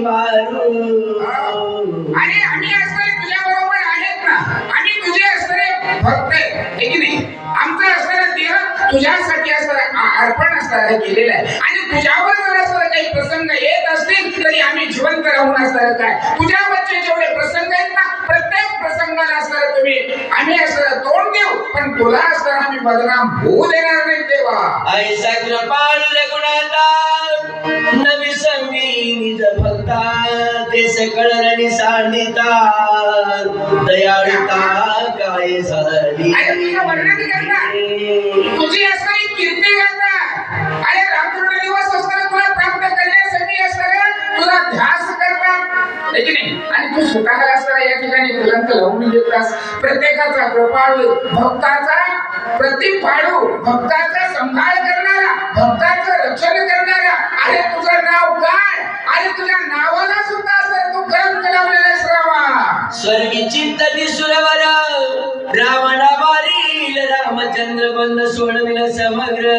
मारू आणि आम्ही असणारे तुझ्या बरोबर आहेत ना आम्ही तुझे असणारे भक्त आहे है की नाही? आमचा असणारा देह तुझ्यासाठी असणारा अर्पण असणारा केलेला आहे. आणि तुझ्यावर जर असणारे काही प्रसंग येत असतील तरी आम्ही जिवंत राहून असणार काय? तुझ्यावरचे जेवढे प्रसंग आहेत ना प्रत्येक प्रसंगाला असणारा तुम्ही आम्ही असणारा तोंड देऊ पण तुला असणारा आम्ही बदनाम होऊ देणार नाही देवा. ऐसा कृपाळ गुणाला ते सकळ रणी सांडिता काय झाली? अरे तुझं वर्णन करणार. तुझी असणारी कीर्ती करतात अरे रामकृष्ण दिवस असताना तुला प्राप्त करण्यासाठी असणारा तुला ध्यास करतात आणि तू स्वतःला असणारा या ठिकाणी कलंक लावून घेतलास. प्रत्येकाचा कृपाळू भक्ताचा प्रतिपाळू भक्ताचा संभाळ करणारा भक्ताचं रक्षण करणारा. अरे तुझं नाव काय? अरे तुझ्या नावाला सुद्धा रामा स्वर्गी चित्त दिसुरवर रावणा मारील रामचंद्र बंद सोडविल समग्र.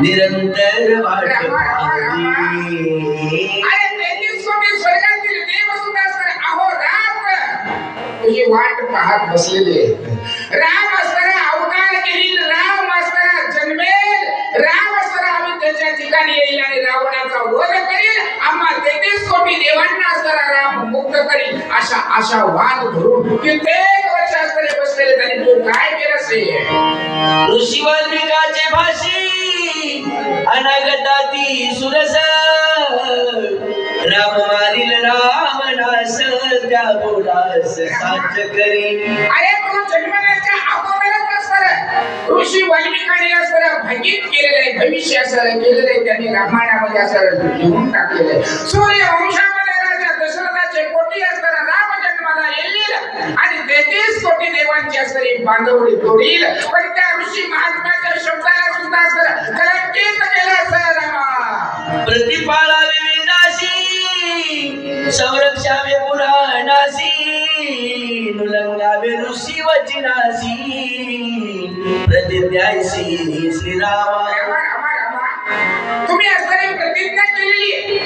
निरंतर वाट पाहिली. वाट पाहत बसलेले आहेत. राम असताना अवतार घेईल राम असताना जन्मेल राम असताना आम्ही त्याच्या ठिकाणी येईल आणि रावणाचा वध करील आम्हा तेहतीस कोटी देवांना असताना राम मुक्त करील अशा अशा वाद धरून कित्येक वर्ष असताना बसलेले त्यांनी तू काय केलं असेल ऋषी वाल्मिकाचे भाषी अनागताती सुरस. राम मारिल रामनास त्या बोलास साच करी अरे तू असणार ऋषी वाल्मिकाने या सगळ्या भगीत केलेलं आहे भविष्य असणार केलेलं आहे त्यांनी रामायणामध्ये असणार लिहून टाकलेलं आहे सूर्य वंशामध्ये राजा दशरथाचे कोटी असताना राम जन्माला येईल आणि तेहतीस कोटी देवांची असणारी बांधवडी तोडील. पण त्या ऋषी महात्म्याच्या शब्दाला सुद्धा असं कलंकित केलं असं रामा. प्रतिपाळावे वेदाशी संरक्षावे पुराणासी नुलंगावे ऋषी वचनासी प्रतिज्ञासी श्रीरामा तुम्ही असणारी प्रतिज्ञा केलेली आहे.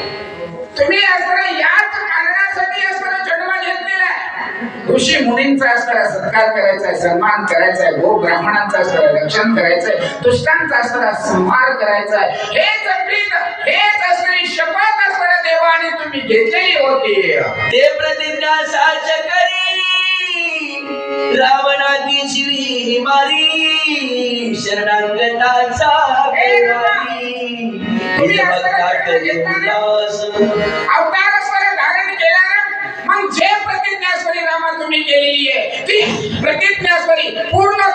तुम्ही असणारा याच कारणासाठी असणारा जन्म घेतलेला आहे. ऋषी मुनींचा असणारा सत्कार करायचा आहे सन्मान करायचा आहे गो ब्राह्मणांचा असणारा रक्षण करायचं आहे दुष्टांचा असणारा संहार करायचा आहे. हेच अमृत हेच असणारी शपथ असणाऱ्या देवाने तुम्ही घेतलेली होती. ते प्रतिज्ञा साच करी रावणाची शिवी मारी. शरणांगताचा. अवतार असणारे धारण केला मग जे प्रतिज्ञास्वरी रामा तुम्ही केलेली आहे ती प्रतिज्ञास्वरी पूर्ण